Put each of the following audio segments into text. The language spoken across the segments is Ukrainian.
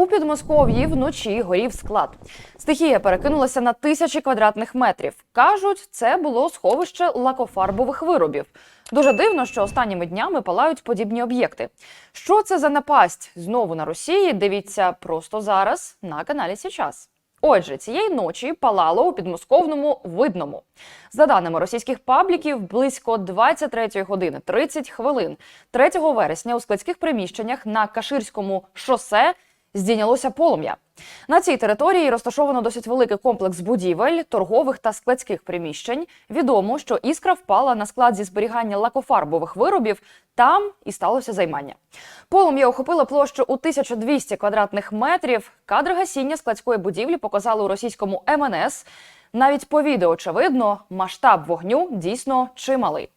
У Підмосков'ї вночі горів склад. Стихія перекинулася на тисячі квадратних метрів. Кажуть, це було сховище лакофарбових виробів. Дуже дивно, що останніми днями палають подібні об'єкти. Що це за напасть знову на Росії? Дивіться просто зараз на каналі Січас. Отже, цієї ночі палало у підмосковному видному. За даними російських пабліків, близько 23 години 30 хвилин 3 вересня у складських приміщеннях на Каширському шосе здійнялося полум'я. На цій території розташовано досить великий комплекс будівель, торгових та складських приміщень. Відомо, що іскра впала на склад зі зберігання лакофарбових виробів. Там і сталося займання. Полум'я охопило площу у 1200 квадратних метрів. Кадри гасіння складської будівлі показали у російському МНС. Навіть по відео очевидно, масштаб вогню дійсно чималий.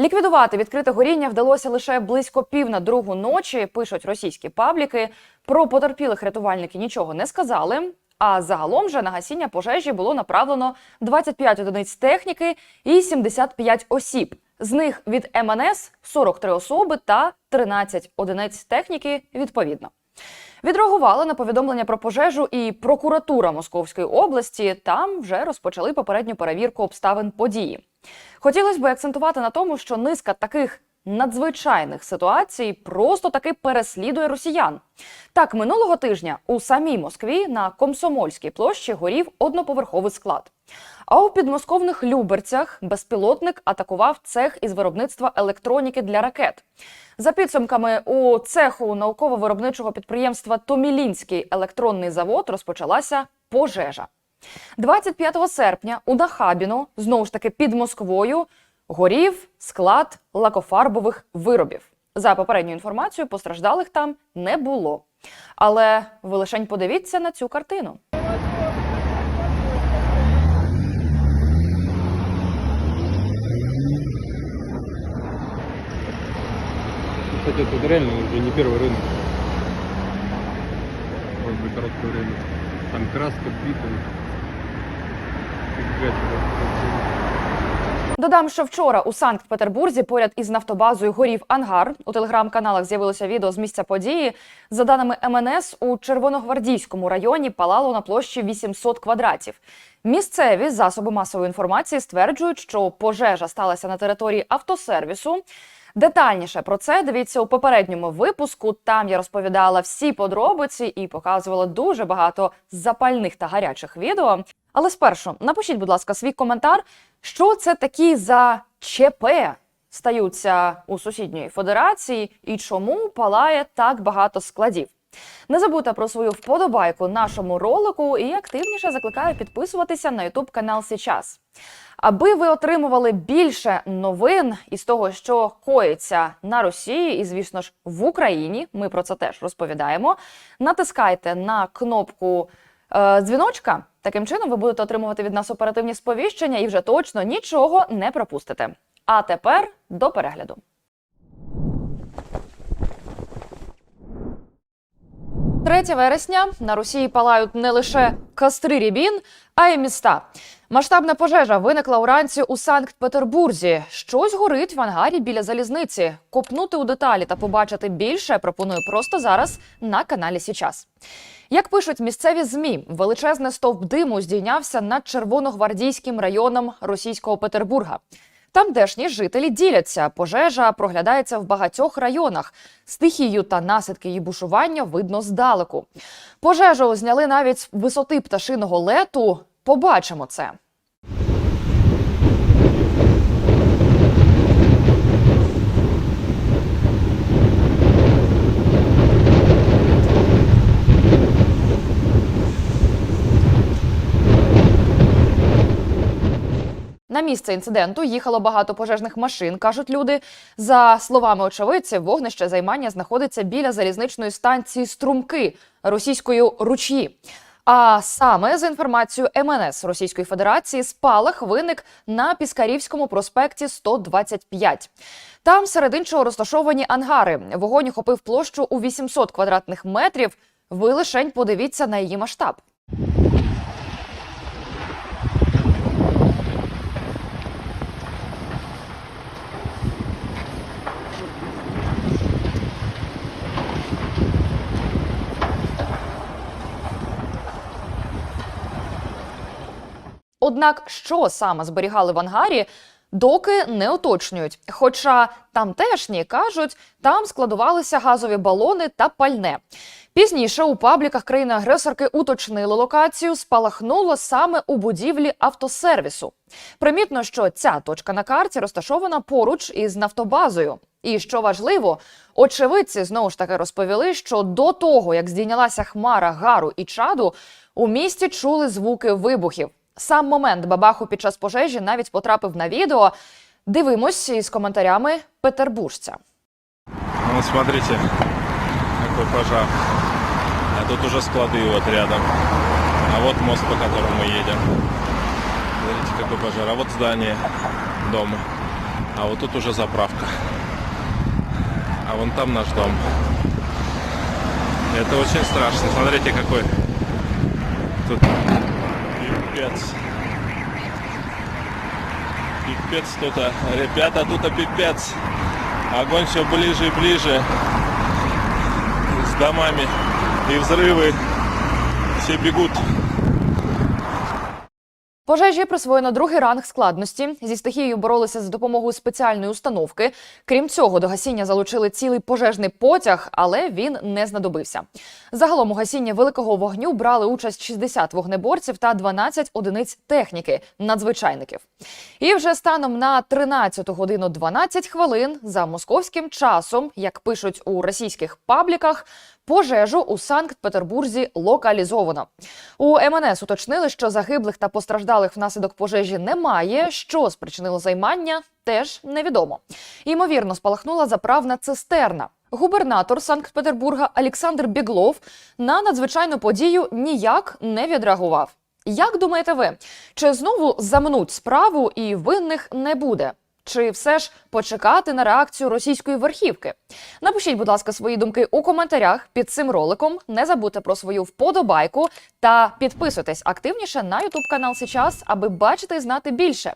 Ліквідувати відкрите горіння вдалося лише близько пів на другу ночі. Пишуть російські пабліки. Про потерпілих рятувальники нічого не сказали. А загалом же на гасіння пожежі було направлено 25 одиниць техніки і 75 осіб. З них від МНС 43 особи та 13 одиниць техніки відповідно. Відреагували на повідомлення про пожежу і прокуратура Московської області. Там вже розпочали попередню перевірку обставин події. Хотілося б акцентувати на тому, що низка таких надзвичайних ситуацій просто таки переслідує росіян. Так, минулого тижня у самій Москві на Комсомольській площі горів одноповерховий склад. А у підмосковних Люберцях безпілотник атакував цех із виробництва електроніки для ракет. За підсумками у цеху науково-виробничого підприємства Томілінський електронний завод розпочалася пожежа. 25 серпня у Нахабіно, знову ж таки під Москвою, горів склад лакофарбових виробів. За попередньою інформацією, постраждалих там не було. Але ви лишень подивіться на цю картину. Кстати, это реально уже не первый рынок. Вот за короткое время. Там краска бита. Додам, що вчора у Санкт-Петербурзі поряд із нафтобазою горів ангар. У телеграм-каналах з'явилося відео з місця події. За даними МНС, у Червоногвардійському районі палало на площі 800 квадратів. Місцеві засоби масової інформації стверджують, що пожежа сталася на території автосервісу. Детальніше про це дивіться у попередньому випуску. Там я розповідала всі подробиці і показувала дуже багато запальних та гарячих відео. Але спершу напишіть, будь ласка, свій коментар, що це такі за ЧП стаються у сусідньої федерації і чому палає так багато складів. Не забудьте про свою вподобайку нашому ролику і активніше закликаю підписуватися на YouTube канал Січас. Аби ви отримували більше новин із того, що коїться на Росії, і звісно ж в Україні. Ми про це теж розповідаємо. Натискайте на кнопку дзвіночка. Таким чином ви будете отримувати від нас оперативні сповіщення і вже точно нічого не пропустите. А тепер до перегляду. Третє вересня на Росії палають не лише кастри Рібін, а й міста. Масштабна пожежа виникла уранці у Санкт-Петербурзі. Щось горить в ангарі біля залізниці. Копнути у деталі та побачити більше пропоную просто зараз на каналі Січас. Як пишуть місцеві змі, величезний стовп диму здійнявся над червоногвардійським районом російського Петербурга. Тамдешні жителі діляться. Пожежа проглядається в багатьох районах. Стихію та наслідки її бушування видно здалеку. Пожежу зняли навіть висоти пташиного лету. Побачимо це. На місце інциденту їхало багато пожежних машин, кажуть люди. За словами очевидців, вогнище займання знаходиться біля залізничної станції Струмки російською ручї. А саме за інформацією МНС Російської Федерації, спалах виник на Піскарівському проспекті 125. Там серед іншого розташовані ангари. Вогонь охопив площу у 800 квадратних метрів. Ви лишень подивіться на її масштаб. Однак, що саме зберігали в ангарі, доки не уточнюють. Хоча тамтешні кажуть, там складувалися газові балони та пальне. Пізніше у пабліках країни-агресорки уточнили локацію, спалахнуло саме у будівлі автосервісу. Примітно, що ця точка на карті розташована поруч із нафтобазою. І що важливо, очевидці знову ж таки розповіли, що до того, як здійнялася хмара гару і чаду, у місті чули звуки вибухів. Сам момент бабаху під час пожежі навіть потрапив на відео. Дивимось із коментарями петербуржця. Ну, смотрите, какой пожар. А тут уже склады вот рядом. А вот мост, по которому мы едем. Смотрите, какой пожар. А вот здание дома. А вот тут уже заправка. А вон там наш дом. Это очень страшно. Смотрите, какой тут пипец. Пипец тут, а. ребята, тут а пипец. Огонь все ближе и ближе с домами и взрывы. Все бегут. Пожежі присвоєно другий ранг складності. Зі стихією боролися за допомогою спеціальної установки. Крім цього, до гасіння залучили цілий пожежний потяг, але він не знадобився. Загалом у гасінні великого вогню брали участь 60 вогнеборців та 12 одиниць техніки надзвичайників. І вже станом на 13 годину 12 хвилин за московським часом, як пишуть у російських пабліках, пожежу у Санкт-Петербурзі локалізовано. У МНС уточнили, що загиблих та постраждалих внаслідок пожежі немає. Що спричинило займання, теж невідомо. Ймовірно, спалахнула заправна цистерна. Губернатор Санкт-Петербурга Олександр Біглов на надзвичайну подію ніяк не відреагував. Як думаєте ви, чи знову замнуть справу і винних не буде? Чи все ж почекати на реакцію російської верхівки? Напишіть, будь ласка, свої думки у коментарях під цим роликом. Не забудьте про свою вподобайку та підписуйтесь активніше на Ютуб канал Сейчас, аби бачити і знати більше.